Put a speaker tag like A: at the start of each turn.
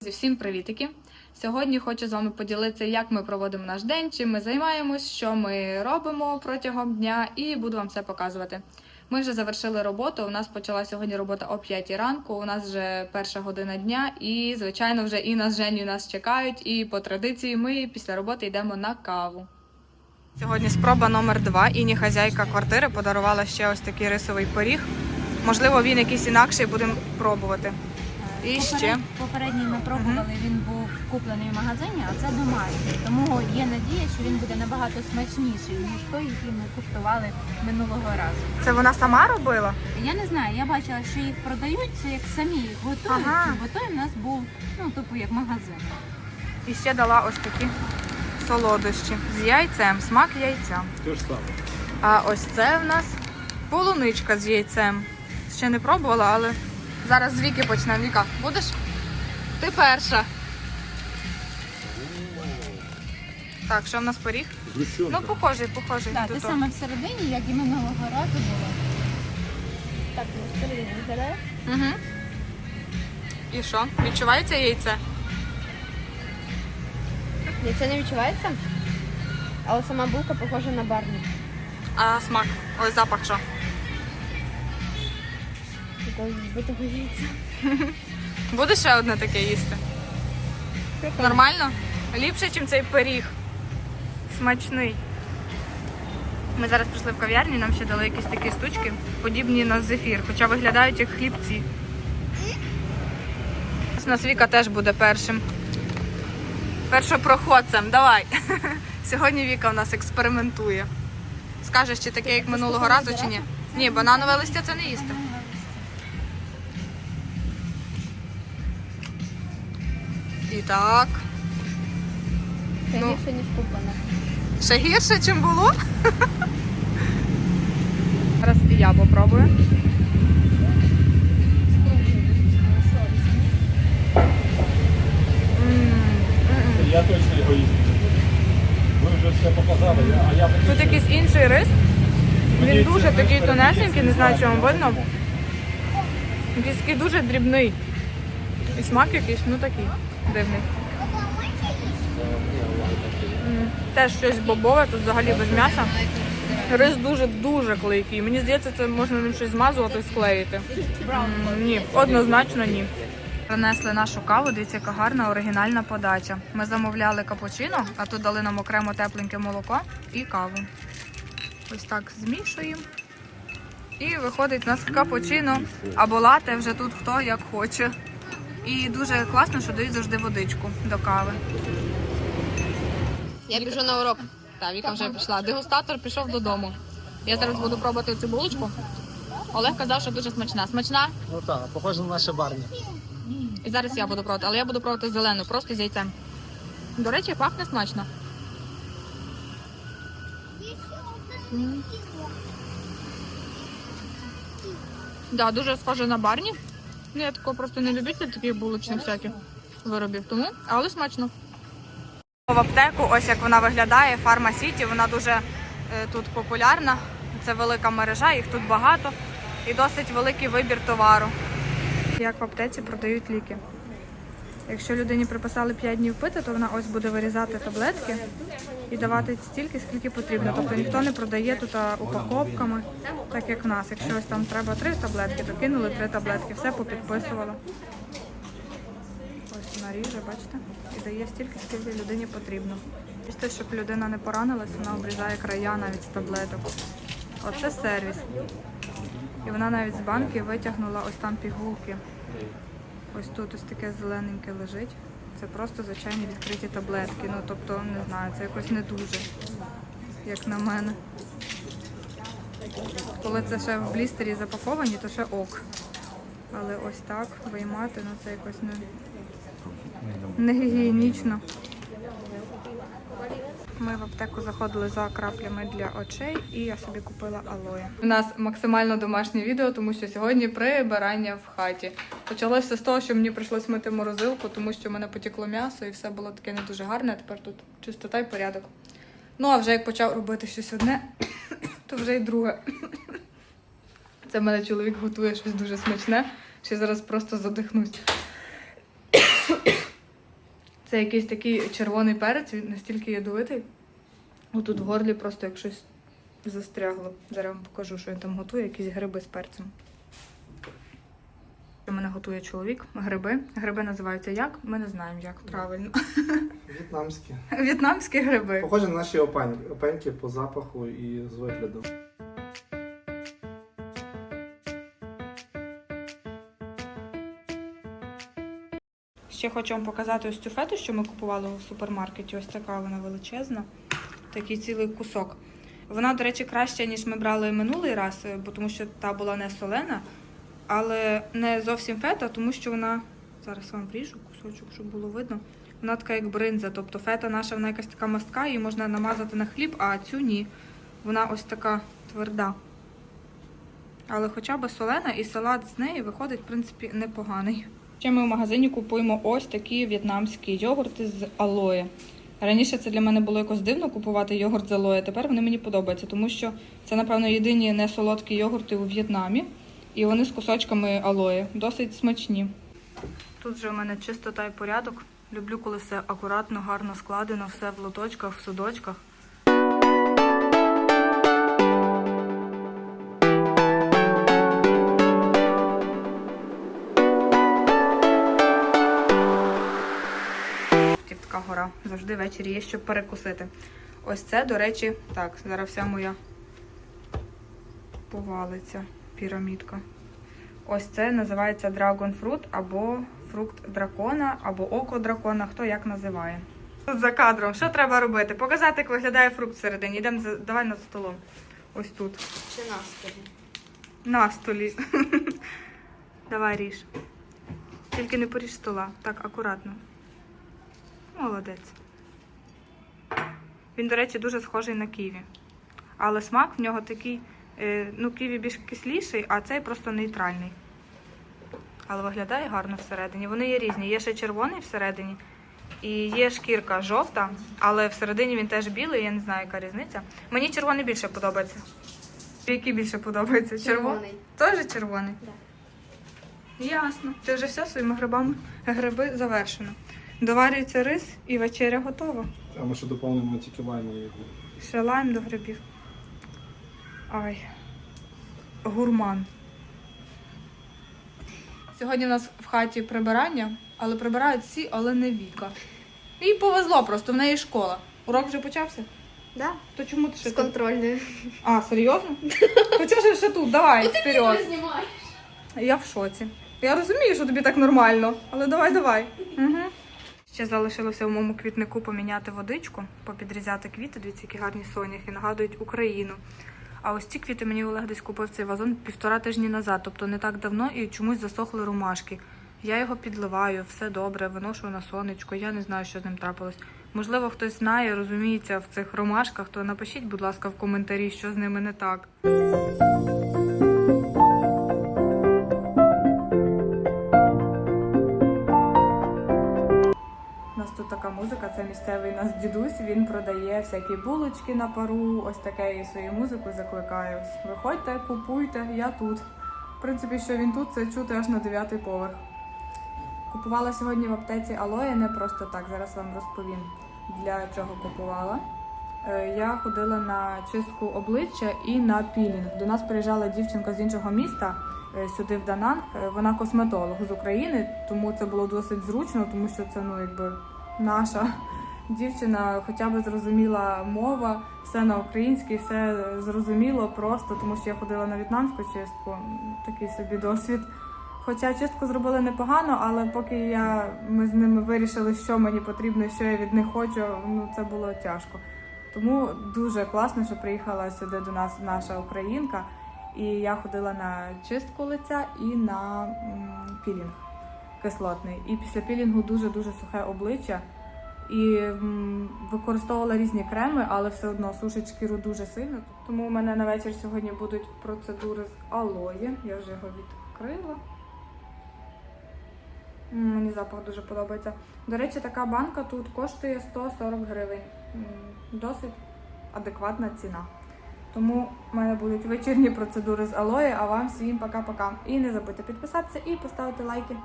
A: Зі всім привітики! Сьогодні хочу з вами поділитися, як ми проводимо наш день, чим ми займаємось, що ми робимо протягом дня, і буду вам все показувати. Ми вже завершили роботу. У нас почала сьогодні робота о 5 ранку. У нас вже перша година дня, і звичайно, вже Інна з Женю нас чекають. І по традиції ми після роботи йдемо на каву. Сьогодні спроба номер два. Іні хазяйка квартири подарувала ще ось такий рисовий пиріг. Можливо, він якийсь інакший, будемо пробувати. І ще.
B: Попередній ми пробували, він був куплений в магазині, а це домашній. Тому є надія, що він буде набагато смачніший, ніж той, який ми куштували минулого разу.
A: Це вона сама робила?
B: Я не знаю, я бачила, що їх продають, це як самі їх готують,
A: Ага.
B: бо той в нас був, ну, типу, як магазин.
A: І ще дала ось такі солодощі з яйцем, смак яйця.
C: Те ж саме.
A: А ось це в нас полуничка з яйцем. Ще не пробувала, але зараз з Віки почнемо. Віка, будеш? Ти перша. Так, що в нас?
C: Згущенка.
A: Ну, похожий, похожий.
B: Так,
A: того.
B: саме всередині, як і минулого разу було. Так, ну, всередині виглядає.
A: Угу. І що? Відчувається яйце?
D: Ні, це не відчувається. Але сама булка похожа на барні.
A: А смак? Ось запах що?
D: Якогось збитого яйця.
A: Будеш ще одне таке їсти? Нормально? Ліпше, ніж цей пиріг. Смачний. Ми зараз прийшли в кав'ярню, нам ще дали якісь такі штучки, подібні на зефір, хоча виглядають як хлібці. У нас Віка теж буде першим. Першопроходцем. Давай. Сьогодні Віка у нас експериментує. Скажеш, чи таке, як минулого разу, чи ні? Ні, бананове листя це не їсти. І так.
D: Це
A: Ну.
D: гірше, ніж куплена.
A: Ще гірше, ніж було. Зараз і я попробую.
C: Я точно його їм. Ви вже все показали, а я
A: Тут якийсь інший рис. Він дуже такий тонесенький, не знаю, чому видно. Якийсь такий дуже дрібний. І смак якийсь, ну такий дивний. Теж щось бобове, тут взагалі без м'яса. Рис дуже-дуже клейкий. Мені здається, це можна ним щось змазувати і склеїти. Ні, однозначно ні. Принесли нашу каву, дивіться, яка гарна оригінальна подача. Ми замовляли капучино, а тут дали нам окремо тепленьке молоко і каву. Ось так змішуємо. І виходить у нас капучино або лате, вже тут хто як хоче. І дуже класно, що дають завжди водичку до кави.
D: Я біжу на урок.
A: Так, Віка вже пішла. Дегустатор пішов додому. Я зараз буду пробувати цю булочку. Олег казав, що дуже смачна. Смачна.
C: Ну так, похоже на наше барні.
A: І зараз я буду пробувати, але я буду пробувати зелену, просто з яйцем. До речі, пахне смачно. М. Да, дуже схоже на барні. Ну, я такого просто не любитель таких булочних всяких виробів, тому, але смачно. В аптеку, ось як вона виглядає, Фарма Сіті, вона дуже е, тут популярна. Це велика мережа, їх тут багато і досить великий вибір товару. Як в аптеці продають ліки. Якщо людині приписали 5 днів пити, то вона ось буде вирізати таблетки і давати стільки, скільки потрібно. Тобто ніхто не продає тут упаковками, так як в нас. Якщо ось там треба три таблетки, то кинули три таблетки, все попідписувала. Ось вона ріже, бачите? І дає стільки, скільки людині потрібно. Бачите, щоб людина не поранилась, вона обрізає края навіть з таблеток. Оце сервіс. І вона навіть з банки витягнула ось там пігулки. Ось тут ось таке зелененьке лежить. Це просто звичайні відкриті таблетки. Ну тобто, не знаю, це якось не дуже, як на мене. Коли це ще в блістері запаковані, то ще ок. Але ось так виймати, ну це якось не, не гігієнічно. Ми в аптеку заходили за краплями для очей, і я собі купила алоє. У нас максимально домашнє відео, тому що сьогодні прибирання в хаті. Почалося з того, що мені прийшлось мити морозилку, тому що в мене потекло м'ясо і все було таке не дуже гарне. а Тепер тут чистота і порядок. Ну а вже як почав робити щось одне, то вже й друге. Це в мене чоловік готує щось дуже смачне, що зараз просто задихнусь. Це якийсь такий червоний перець, він настільки ядовитий. Отут в горлі просто як щось застрягло. Зараз вам покажу, що він там готує, якісь гриби з перцем. У мене готує чоловік гриби. Гриби називаються як? Ми не знаємо, як правильно.
C: В'єтнамські.
A: В'єтнамські гриби.
C: Похоже на наші опеньки по запаху і з вигляду.
A: Ще хочу вам показати ось цю фету, що ми купували у супермаркеті. Ось така вона величезна. Такий цілий кусок. Вона, до речі, краща, ніж ми брали минулий раз, е, бо тому що та була не солена, але не зовсім фета, тому що вона. Зараз вам ріжу кусочок, щоб було видно. Вона така як бринза. Тобто фета наша вона якась така мастка, її можна намазати на хліб, а цю ні. Вона ось така тверда. Але хоча б солена і салат з неї виходить, в принципі, непоганий. Ще ми в магазині купуємо ось такі в'єтнамські йогурти з алоє. Раніше це для мене було якось дивно купувати йогурт з алоє, тепер вони мені подобаються, тому що це, напевно, єдині несолодкі йогурти у В'єтнамі. І вони з кусочками алоє. Досить смачні. Тут же у мене чистота і порядок. Люблю, коли все акуратно, гарно складено, все в лоточках, в судочках. Гора. Завжди ввечері є що перекусити. Ось це, до речі, так, зараз вся моя повалиться пірамідка. Ось це називається Dragon Fruit або фрукт дракона, або око дракона, хто як називає. Тут за кадром, що треба робити? Показати, як виглядає фрукт всередині. Йдемо за- давай над столом. Ось тут.
D: Чи нас тобі?
A: На столі. Давай ріж. Тільки не поріж стола. Так, акуратно. Молодець. Він, до речі, дуже схожий на ківі. Але смак в нього такий, е, ну, ківі більш кисліший, а цей просто нейтральний. Але виглядає гарно всередині. Вони є різні. Є ще червоний всередині. І є шкірка жовта, але всередині він теж білий, я не знаю, яка різниця. Мені червоний більше подобається. Який більше подобається?
D: Червоний.
A: Теж червоний?
D: Да.
A: Ясно. Це вже все своїми грибами. Гриби завершено. Доварюється рис і вечеря готова.
C: А ми ще доповнимо тільки лаймові.
A: Ще лайм до грибів. Ай. Гурман. Сьогодні в нас в хаті прибирання, але прибирають всі, але не Віка. Їй повезло просто, в неї школа. Урок вже почався?
D: Да.
A: То чому ти ще
D: З
A: тут?
D: контрольною.
A: А, серйозно? То чого ж ще тут? Давай, вперед.
D: знімаєш.
A: Я в шоці. Я розумію, що тобі так нормально, але давай, давай. Угу. Ще залишилося в моєму квітнику поміняти водичку, попідрізати квіти. Дивіться, які гарні соняхи, нагадують Україну. А ось ці квіти мені Олег десь купив цей вазон півтора тижні назад, тобто не так давно, і чомусь засохли ромашки. Я його підливаю, все добре, виношу на сонечко. Я не знаю, що з ним трапилось. Можливо, хтось знає, розуміється в цих ромашках, то напишіть, будь ласка, в коментарі, що з ними не так. Така музика, це місцевий нас дідусь. Він продає всякі булочки на пару. Ось таке і свою музику закликаю. Виходьте, купуйте, я тут. В принципі, що він тут, це чути аж на дев'ятий поверх. Купувала сьогодні в аптеці алоє не просто так. Зараз вам розповім для чого купувала. Е, Я ходила на чистку обличчя і на пілінг. До нас приїжджала дівчинка з іншого міста е, сюди в Дананг. Е, Вона косметолог з України, тому це було досить зручно, тому що це ну якби наша дівчина, хоча б зрозуміла мова, все на українській, все зрозуміло просто, тому що я ходила на в'єтнамську чистку. Такий собі досвід. Хоча чистку зробили непогано, але поки я, ми з ними вирішили, що мені потрібно, що я від них хочу, ну це було тяжко. Тому дуже класно, що приїхала сюди до нас наша українка. І я ходила на чистку лиця і на пілінг кислотний. І після пілінгу дуже-дуже сухе обличчя. І використовувала різні креми, але все одно сушить шкіру дуже сильно. Тому у мене на вечір сьогодні будуть процедури з алої. Я вже його відкрила. Мені запах дуже подобається. До речі, така банка тут коштує 140 гривень. Досить адекватна ціна. Тому в мене будуть вечірні процедури з алої, а вам всім пока-пока. І не забудьте підписатися і поставити лайки.